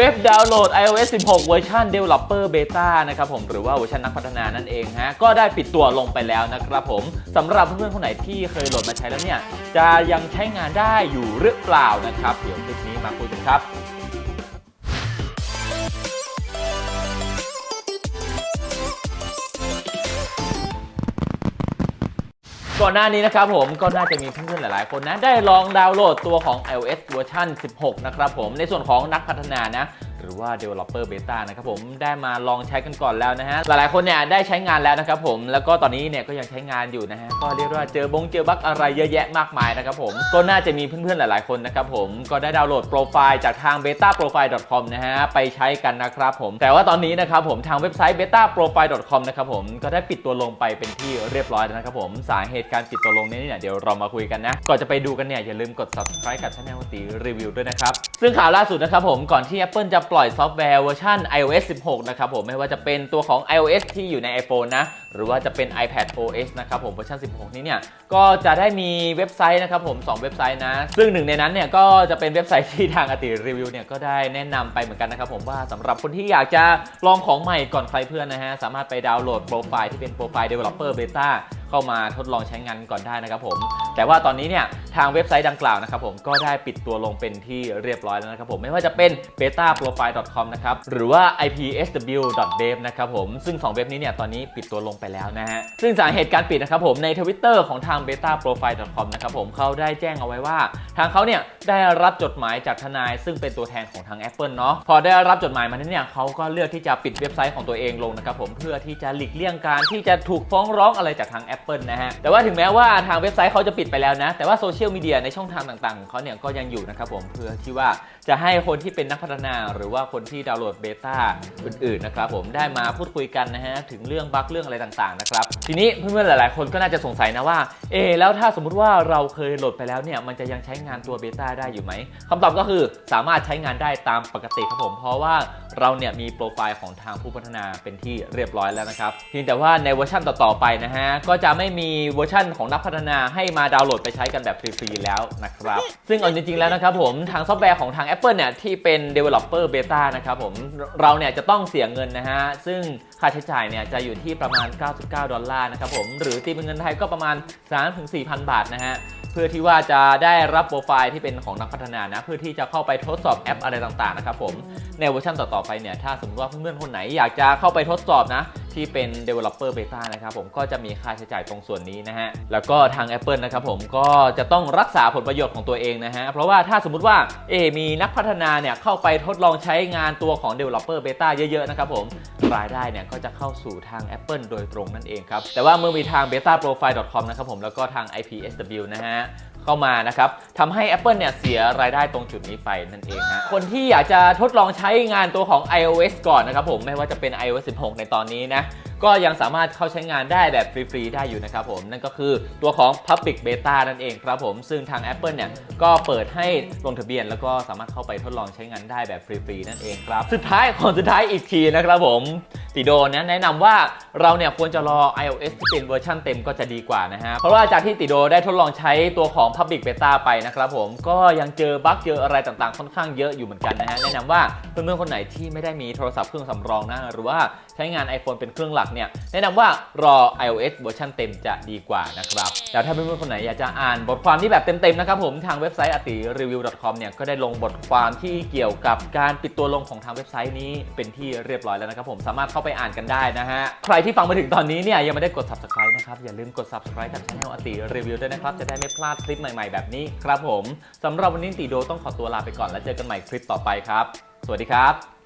เว็บดาวน์โหลด iOS 16 เวอร์ชัน Developer Beta นะครับผมหรือว่าเวอร์ชันนักพัฒนานั่นเองฮะก็ได้ปิดตัวลงไปแล้วนะครับผมสำหรับเพื่อนๆคนไหนที่เคยโหลดมาใช้แล้วเนี่ยจะยังใช้งานได้อยู่หรือเปล่านะครับ เดี๋ยวคลิปนี้มาคุยกันครับ ก่อนหน้านี้นะครับผมก็น่าจะมีเพื่อนๆหลายๆ คนนะได้ลองดาวน์โหลดตัวของ iOS เวอร์ชัน16 นะครับผมในส่วนของนักพัฒนานะ หรือว่า Developer Beta นะครับผมได้มาลองใช้กันก่อนแล้วนะฮะ หลายๆคนเนี่ยได้ใช้งานแล้วนะครับผมแล้วก็ตอนนี้เนี่ยก็ยังใช้งานอยู่นะฮะ ก็เรียกว่าเจอบงเจอบั๊กอะไรเยอะแยะมากมายนะครับผมก็น่าจะมีเพื่อนๆหลายๆคนนะครับผมก็ได้ดาวน์โหลดโปรไฟล์จากทาง betaprofile.com นะฮะไปใช้กันนะครับผม แต่ว่าตอนนี้นะครับผมทางเว็บไซต์ betaprofile.com นะครับผมก็ได้ปิดตัวลงไปเป็นที่เรียบร้อยแล้วนะครับผมสาเหตุการปิดตัวลงนี้เนี่ยเดี๋ยวเรามาคุยกันนะก่อนจะไปดูกันเนี่ยอย่าลืมกด subscribe กับช่องตีรีวิวด้วยนะครับซึ่งข่าวล่าสุดนะครับผมก่อนที่ Apple จะปล่อยซอฟต์แวร์เวอร์ชัน iOS 16 นะครับผมไม่ว่าจะเป็นตัวของ iOS ที่อยู่ใน iPhone นะ หรือว่าจะเป็น iPad OS นะครับผมเวอร์ชัน 16 นี้เนี่ยก็จะได้มีเว็บไซต์นะครับผม 2 เว็บไซต์นะ ซึ่งหนึ่งในนั้นเนี่ยก็จะเป็นเว็บไซต์ที่ทางอติรีวิวเนี่ยก็ได้แนะนำไปเหมือนกันนะครับผมว่าสำหรับคนที่อยากจะลองของใหม่ก่อนใครเพื่อนนะฮะสามารถไปดาวน์โหลดโปรไฟล์ที่เป็นโปรไฟล์ Developer Beta เข้ามาทดลองใช้งานก่อนได้นะครับผม แต่ว่าตอนนี้เนี่ย ทางเว็บไซต์ดังกล่าวนะครับผมก็ได้ปิดตัวลงเป็นที่เรียบร้อยแล้วนะครับผมไม่ว่าจะเป็น betaprofile.com นะครับหรือว่า ipsw.dev นะครับผมซึ่ง 2 เว็บนี้เนี่ยตอนนี้ปิดตัวลงไปแล้วนะฮะซึ่งสาเหตุการปิดนะครับผมใน Twitter ของทาง betaprofile.com นะครับผมเขาได้แจ้งเอาไว้ว่า ทางเขาเนี่ยได้รับจดหมายจากทนาย ซึ่งเป็นตัวแทนของทาง Apple เนาะพอได้รับจดหมายมานั้นเนี่ยเขาก็เลือกที่จะปิดเว็บไซต์ของตัวเองลงนะครับผมเพื่อที่จะหลีกเลี่ยงการที่จะถูกฟ้องร้องอะไรจากทาง Apple นะฮะแต่ว่าถึงแม้ว่าทางเว็บไซต์เขาจะปิดไปแล้วนะแต่ว่าโซเชียลมีเดียในช่องทางต่างๆของเขาเนี่ยก็ยังอยู่นะครับผมเพื่อที่ว่าจะให้คนที่เป็นนักพัฒนาหรือว่าคนที่ดาวน์โหลดเบต้าอื่นๆนะครับผมได้มาพูดคุยกันนะฮะถึงเรื่องบั๊กเรื่องอะไรต่างๆนะครับทีนี้เพื่อนๆหลายๆ คนก็น่าจะสงสัยนะว่าเอแล้วถ้าสมมุติว่าเราเคยโหลดไปแล้วเนี่ยมันจะยังใช้งานตัวเบต้าได้อยู่ไหมคำตอบก็คือสามารถใช้งานได้ตามปกติครับผมเพราะว่า เราเนี่ยมีโปรไฟล์ของทางผู้พัฒนาเป็นที่เรียบร้อยแล้วนะครับเพียงแต่ว่าในเวอร์ชันต่อๆไปนะฮะก็จะไม่มีเวอร์ชันของนักพัฒนาให้มาดาวน์โหลดไปใช้กันแบบฟรีๆแล้วนะครับซึ่งเอาจริงๆแล้วนะครับผมทางซอฟต์แวร์ของทาง Apple เนี่ยที่เป็น Developer Beta นะครับผมเราเนี่ยจะต้องเสียเงินนะฮะซึ่งค่าใช้จ่ายเนี่ยจะอยู่ที่ประมาณ 99 ดอลลาร์นะครับผมหรือตีเป็นเงินไทยก็ประมาณ 3-4,000 บาทนะฮะ พื่อที่ว่าจะได้รับโปรไฟล์ที่เป็นของนักพัฒนานะ เพื่อที่จะเข้าไปทดสอบแอปอะไรต่างๆนะครับผมในเวอร์ชันต่อๆไปเนี่ยถ้าสมมติว่าเพื่อนๆคนไหนอยากจะเข้าไปทดสอบนะ ที่เป็น developer beta นะครับผมก็จะมีค่าใช้จ่ายตรงส่วนนี้นะฮะ แล้วก็ทาง Apple นะครับผมก็จะต้องรักษาผลประโยชน์ของตัวเองนะฮะ เพราะว่าถ้าสมมุติว่าเอมีนักพัฒนาเนี่ยเข้าไปทดลองใช้งานตัวของ developer beta เยอะๆนะครับผมรายได้เนี่ยก็จะเข้าสู่ทาง Apple โดยตรงนั่นเองครับแต่ว่าเมื่อมีทาง betaprofile.com นะครับผมแล้วก็ทาง IPSW นะฮะ เข้ามานะครับทำให้ Apple เนี่ยเสียรายได้ตรงจุดนี้ไปนั่นเองฮะคนที่อยากจะทดลองใช้งานตัวของ iOS ก่อนนะครับผมไม่ว่าจะเป็น iOS 16 ในตอนนี้นะ ก็ยังสามารถเข้าใช้งานได้แบบฟรี ๆ ได้อยู่นะครับผมนั่นก็คือตัวของ Public Beta นั่นเองครับผมซึ่งทาง Apple เนี่ยก็เปิดให้ลงทะเบียน แล้วก็สามารถเข้าไปทดลองใช้งานได้แบบฟรี ๆ นั่นเองครับ สุดท้ายของสุดท้ายอีกทีนะครับผมติโดนะแนะนำว่าเราเนี่ยควรจะรอ iOS ที่เป็นเวอร์ชันเต็มก็จะดีกว่านะฮะเพราะว่าจากที่ติโดได้ทดลองใช้ตัวของ Public Beta ไปนะครับผมก็ยังเจอบั๊กเจออะไรต่างๆ ค่อนข้างเยอะอยู่เหมือนกันนะฮะแนะนำว่าเพื่อนๆคนไหนที่ไม่ได้มีโทรศัพท์เครื่องสำรองนะหรือว่าใช้งาน iPhone เป็นเครื่องหลักเนี่ยแนะนำว่ารอ iOS เวอร์ชันเต็มจะดีกว่านะครับแล้วถ้าเพื่อนๆคนไหนอยากจะอ่านบทความที่แบบเต็มๆนะครับผมทางเว็บไซต์อติรีวิว .com เนี่ยก็ได้ลงบทความที่เกี่ยวกับการปิดตัวลงของทางเว็บไซต์นี้เป็นที่เรียบร้อยแล้วนะครับผมสามารถเข้าไปอ่านกันได้นะฮะใครที่ฟังมาถึงตอนนี้เนี่ยยังไม่ได้กด subscribe นะครับอย่าลืมกด subscribe กับช่องอติรีวิวด้วยนะครับจะได้ไม่พลาดคลิปใหม่ๆแบบนี้ครับผมสำหรับวันนี้ติโดต้องขอตัวลาไปก่อนแล้วเจอกันใหม่คลิปต่อไปครับ สวัสดีครับ